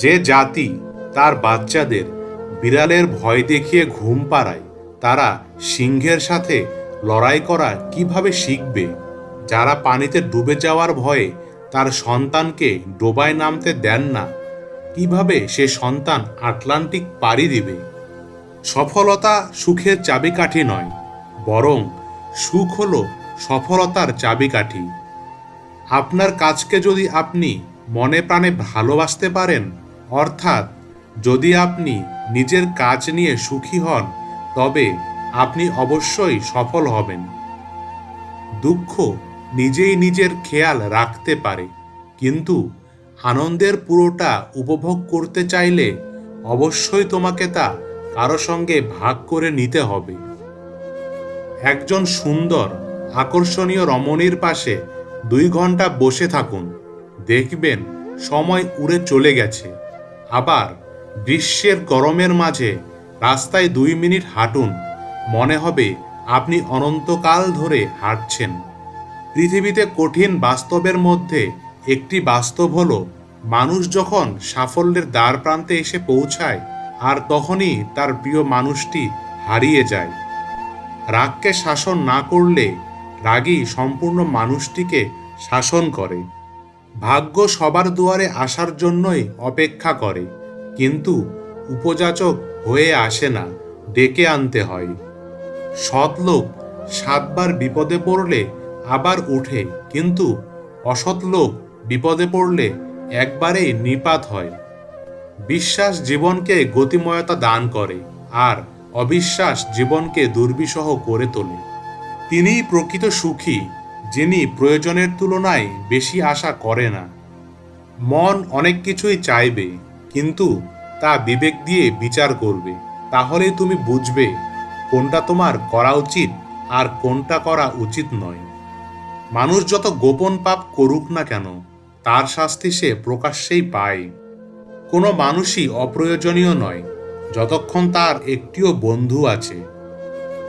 যে জাতি তার বাচ্চাদের বিড়ালের ভয় দেখিয়ে ঘুম পাড়ায়, তারা সিংহের সাথে লড়াই করা কীভাবে শিখবে? যারা পানিতে ডুবে যাওয়ার ভয়ে তার সন্তানকে ডোবায় নামতে দেন না, কীভাবে সে সন্তান আটলান্টিক পাড়ি দিবে? সফলতা সুখের চাবিকাঠি নয়, বরং সুখ হল সফলতার চাবিকাঠি। আপনার কাজকে যদি আপনি মনে প্রাণে ভালোবাসতে পারেন অর্থাৎ, যদি আপনি নিজের কাজ নিয়ে সুখী হন, তবে আপনি অবশ্যই সফল হবেন। দুঃখ নিজেই নিজের খেয়াল রাখতে পারে, কিন্তু আনন্দের পুরোটা উপভোগ করতে চাইলে অবশ্যই তোমাকে তা কারও সঙ্গে ভাগ করে নিতে হবে। একজন সুন্দর, আকর্ষণীয় রমণীর পাশে দুই ঘণ্টা বসে থাকুন। দেখবেন সময় উড়ে চলে গেছে। আবার গ্রীষ্মের গরমের মাঝে রাস্তায় দুই মিনিট হাঁটুন। মনে হবে আপনি অনন্তকাল ধরে হাঁটছেন। পৃথিবীতে কঠিন বাস্তবের মধ্যে একটি বাস্তব হলো, মানুষ যখন সাফল্যের দ্বার প্রান্তে এসে পৌঁছায়, আর তখনই তার প্রিয় মানুষটি হারিয়ে যায়। রাগকে শাসন না করলে রাগই সম্পূর্ণ মানুষটিকে শাসন করে। ভাগ্য সবার দুয়ারে আসার জন্যই অপেক্ষা করে, কিন্তু উপযাচক হয়ে আসে না, ডেকে আনতে হয়। সৎ লোক সাতবার বিপদে পড়লে আবার ওঠে, কিন্তু অসৎ লোক বিপদে পড়লে একবারেই নিপাত হয়। বিশ্বাস জীবনকে গতিময়তা দান করে, আর অবিশ্বাস জীবনকে দুর্বিষহ করে তোলে। তিনিই প্রকৃত সুখী যিনি প্রয়োজনের তুলনায় বেশি আশা করে না। মন অনেক কিছুই চাইবে, কিন্তু তা বিবেক দিয়ে বিচার করবে। তাহলেই তুমি বুঝবে কোনটা তোমার করা উচিত আর কোনটা করা উচিত নয়। মানুষ যত গোপন পাপ করুক না কেন, তার শাস্তি সে প্রকাশ্যেই পায়। কোনো মানুষই অপ্রয়োজনীয় নয়, যতক্ষণ তার একটিও বন্ধু আছে।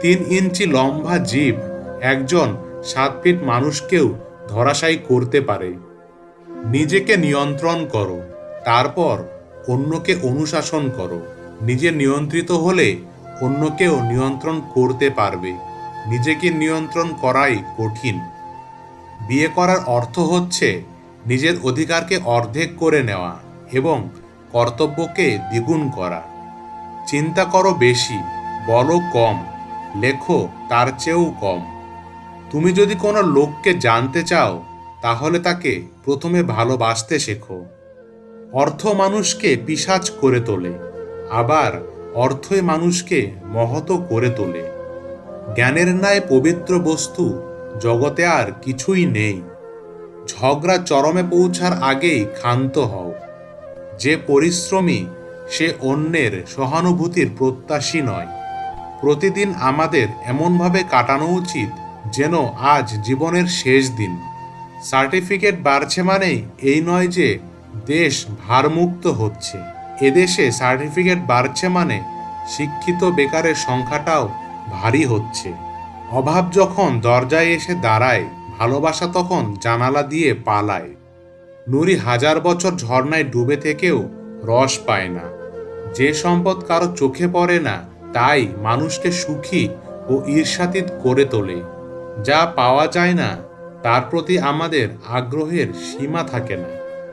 তিন ইঞ্চি লম্বা জীব একজন সাত ফিট মানুষকেও ধরাশায়ী করতে পারে। নিজেকে নিয়ন্ত্রণ করো, তারপর অন্যকে অনুশাসন করো। নিজে নিয়ন্ত্রিত হলে অন্যকেও নিয়ন্ত্রণ করতে পারবে। নিজেকে নিয়ন্ত্রণ করাই কঠিন। বিয়ে করার অর্থ হচ্ছে নিজের অধিকারকে অর্ধেক করে নেওয়া এবং কর্তব্যকে দ্বিগুণ করা। চিন্তা করো বেশি, বলো কম, লেখো তার চেয়েও কম। তুমি যদি কোনো লোককে জানতে চাও, তাহলে তাকে প্রথমে ভালোবাসতে শেখো। অর্থ মানুষকে পিশাচ করে তোলে, আবার অর্থই মানুষকে মহত করে তোলে। জ্ঞানের ন্যায় পবিত্র বস্তু জগতে আর কিছুই নেই। ঝগড়া চরমে পৌঁছার আগেই ক্ষান্ত হও। যে পরিশ্রমী, সে অন্যের সহানুভূতির প্রত্যাশী নয়। প্রতিদিন আমাদের এমনভাবে কাটানো উচিত যেন আজ জীবনের শেষ দিন। সার্টিফিকেট বাড়ছে মানেই এই নয় যে দেশ ভারমুক্ত হচ্ছে। এদেশে সার্টিফিকেট বাড়ছে মানে শিক্ষিত বেকারের সংখ্যাটাও ভারী হচ্ছে। অভাব যখন দরজায় এসে দাঁড়ায়, ভালোবাসা তখন জানালা দিয়ে পালায়। নুরি হাজার বছর ঝর্ণায় ডুবে থেকেও রস পায় না। যে সম্পদ কারও চোখে পড়ে না, তাই মানুষকে সুখী ও ঈর্ষাতীত করে তোলে। যা পাওয়া যায় না, তার প্রতি আমাদের আগ্রহের সীমা থাকে না।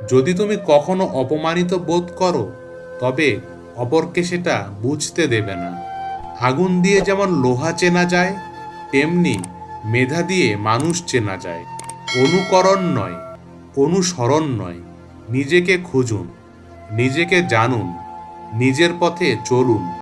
যদি তুমি কখনো অপমানিত বোধ করো, তবে অপরকে সেটা বুঝতে দেবে না। আগুন দিয়ে যেমন লোহা চেনা যায়, তেমনি মেধা দিয়ে মানুষ চেনা যায়। অনুকরণ নয়, অনুসরণ নয়, নিজেকে খুঁজুন, নিজেকে জানুন, নিজের পথে চলুন।